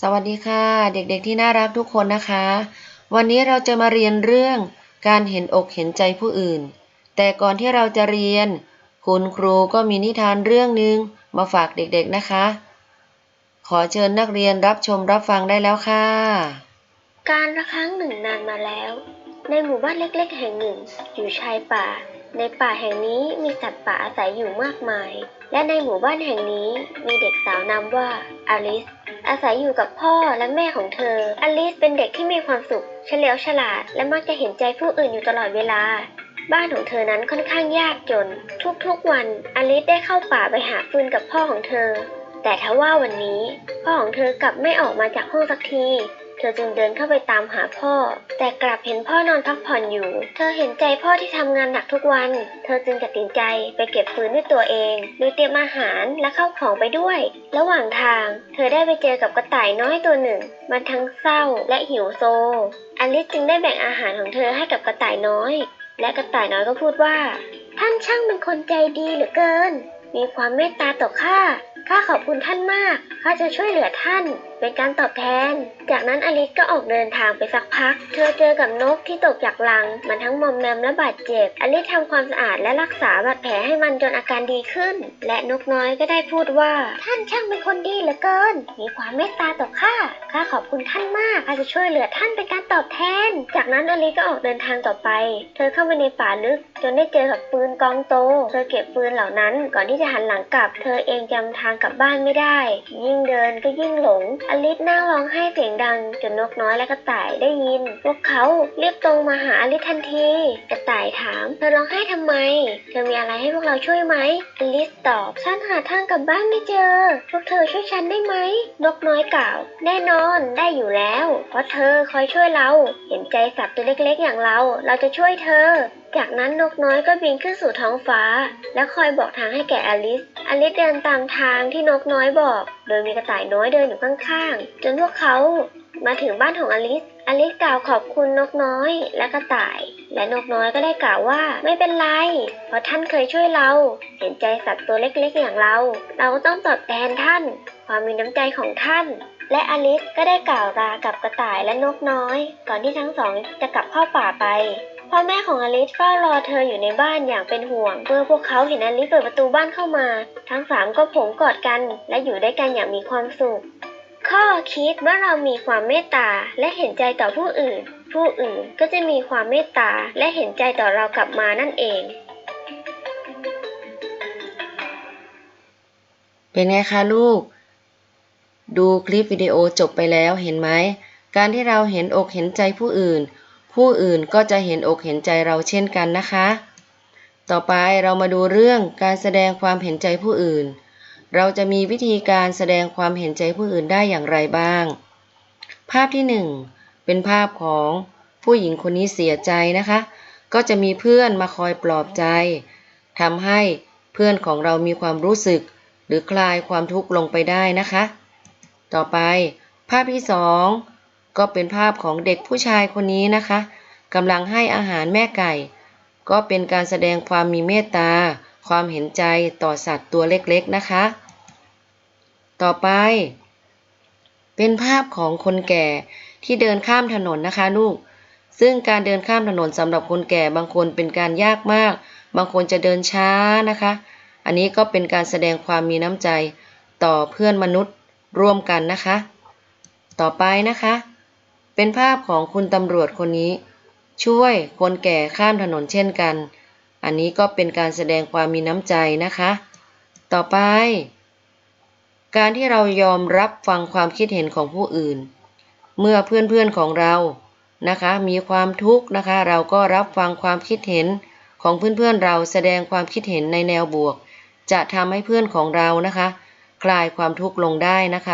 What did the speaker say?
สวัสดีค่ะ เด็กๆที่น่ารักทุกคนนะคะ วันนี้เราจะมาเรียนเรื่องการเห็นอกเห็นใจผู้อื่น แต่ก่อนที่เราจะเรียน คุณครูก็มีนิทานเรื่องหนึ่งมาฝากเด็กๆนะคะ ขอเชิญนักเรียนรับชมรับฟังได้แล้วค่ะ การละครั้งหนึ่งนานมาแล้ว ในหมู่บ้านเล็กๆ แห่งหนึ่ง อยู่ชายป่า ในป่าแห่งนี้มีสัตว์ป่าอาศัยอยู่มากมาย และในหมู่บ้านแห่งนี้มีเด็กสาวนามว่าอลิส อาศัยอยู่กับพ่อและแม่ของเธอ อลิสเป็นเด็กที่มีความสุข เฉลียวฉลาด และมักจะเห็นใจผู้อื่นอยู่ตลอดเวลา บ้านของเธอนั้นค่อนข้างยากจน ทุกๆวัน อลิสได้เข้าป่าไปหาฟืนกับพ่อของเธอ แต่ทว่าวันนี้ พ่อของเธอกลับไม่ออกมาจากห้องสักที ธอจึงเดินเข้าไปตามหาพ่อ แต่กลับเห็นพ่อนอนพักผ่อนอยู่ เธอเห็นใจพ่อที่ทำงานหนักทุกวัน เธอจึงตัดสินใจไปเก็บฟืนด้วยตัวเอง โดยเตรียมอาหารและเข้าของไปด้วย ระหว่างทาง เธอได้ไปเจอกับกระต่ายน้อยตัวหนึ่ง มันทั้งเศร้าและหิวโซ อลิสจึงได้แบ่งอาหารของเธอให้กับกระต่ายน้อย และกระต่ายน้อยก็พูดว่า ท่านช่างเป็นคนใจดีเหลือเกิน มีความเมตตาต่อข้าข้าขอบคุณท่านมาก ข้าจะช่วยเหลือท่าน เป็นการตอบแทน จากนั้นอลิสก็ออกเดินทางไปสักพัก เธอเจอกับนกที่ตกจากลัง มันทั้งมอมแมมและบาดเจ็บ อลิสทำความสะอาดและรักษาบาดแผลให้มันจนอาการดีขึ้น และนกน้อยก็ได้พูดว่า ท่านช่างเป็นคนดีเหลือเกิน มีความเมตตาต่อข้า ข้าขอบคุณท่านมาก ข้าจะช่วยเหลือท่านเป็นการตอบแทน จากนั้นอลิสก็ออกเดินทางต่อไป เธอเข้าไปในป่าลึก จนได้เจอกับปืนกองโต เธอเก็บปืนเหล่านั้น ก่อนที่จะหันหลังกลับ เธอเองจำทางกลับบ้านไม่ได้ ยิ่งเดินก็ยิ่งหลงอลิสนั่งร้องไห้เสียงดังจนนกน้อยและกระต่ายได้ยิน พวกเขารีบตรงมาหาอลิสทันที กระต่ายถาม เธอร้องไห้ทำไม เธอมีอะไรให้พวกเราช่วยไหมอลิสตอบฉันหาทางกลับบ้านไม่เจอ พวกเธอช่วยฉันได้ไหม นกน้อยกล่าว แน่นอนได้อยู่แล้ว เพราะเธอคอยช่วยเรา เห็นใจสัตว์ตัวเล็กๆอย่างเรา เราจะช่วยเธอ จากนั้นนกน้อยก็บินขึ้นสู่ท้องฟ้า และคอยบอกทางให้แก่อลิส อลิสเดินตามทางที่นกน้อยบอก โดยมีกระต่ายน้อยเดินอยู่ข้างๆ จนพวกเขามาถึงบ้านของอลิส อลิสกล่าวขอบคุณนกน้อยและกระต่าย และนกน้อยก็ได้กล่าวว่าไม่เป็นไร เพราะท่านเคยช่วยเรา เห็นใจสัตว์ตัวเล็กๆอย่างเรา เราต้องตอบแทนท่าน ความมีน้ำใจของท่าน และอลิสก็ได้กล่าวลากับกระต่ายและนกน้อย ก่อนที่ทั้งสองจะกลับเข้าป่าไป พ่อแม่ของอลิสเฝ้ารอเธออยู่ในบ้านอย่างเป็นห่วง เมื่อพวกเขาเห็นอลิสเปิดประตูบ้านเข้ามา ทั้งสามก็ผงกอดกัน และอยู่ด้วยกันอย่างมีความสุข ข้อคิดเมื่อเรามีความเมตตาและเห็นใจต่อผู้อื่น ผู้อื่นก็จะมีความเมตตาและเห็นใจต่อเรากลับมานั่นเอง เป็นไงคะลูก ดูคลิปวิดีโอจบไปแล้วเห็นไหม การที่เราเห็นอกเห็นใจผู้อื่น ผู้อื่นก็จะเห็นอกเห็นใจเราเช่นกันนะคะ ต่อไปเรามาดูเรื่องการแสดงความเห็นใจผู้อื่น เราจะมีวิธีการแสดงความเห็นใจผู้อื่นได้อย่างไรบ้าง ภาพที่หนึ่งเป็นภาพของผู้หญิงคนนี้เสียใจนะคะ ก็จะมีเพื่อนมาคอยปลอบใจทำให้เพื่อนของเรามีความรู้สึก หรือคลายความทุกข์ลงไปได้นะคะ ต่อไป ภาพที่สอง ก็เป็นภาพของเด็กผู้ชายคนนี้นะคะกำลังให้อาหารแม่ไก่ ก็เป็นการแสดงความมีเมตตา ความเห็นใจต่อสัตว์ตัวเล็กๆนะคะ ต่อไป เป็นภาพของคนแก่ที่เดินข้ามถนนนะคะลูก ซึ่งการเดินข้ามถนนสำหรับคนแก่บางคนเป็นการยากมาก บางคนจะเดินช้านะคะ อันนี้ก็เป็นการแสดงความมีน้ำใจต่อเพื่อนมนุษย์ร่วมกันนะคะ ต่อไปนะคะ เป็นภาพของคุณตำรวจคนนี้ ช่วยคนแก่ข้ามถนนเช่นกัน อันนี้ก็เป็นการแสดงความมีน้ำใจนะคะ ต่อไป การที่เรายอมรับฟังความคิดเห็นของผู้อื่น เมื่อเพื่อนๆของเรานะคะ มีความทุกข์นะคะ เราก็รับฟังความคิดเห็นของเพื่อนๆเราแสดงความคิดเห็นในแนวบวก จะทำให้เพื่อนของเรานะคะ คลายความทุกข์ลงได้นะคะ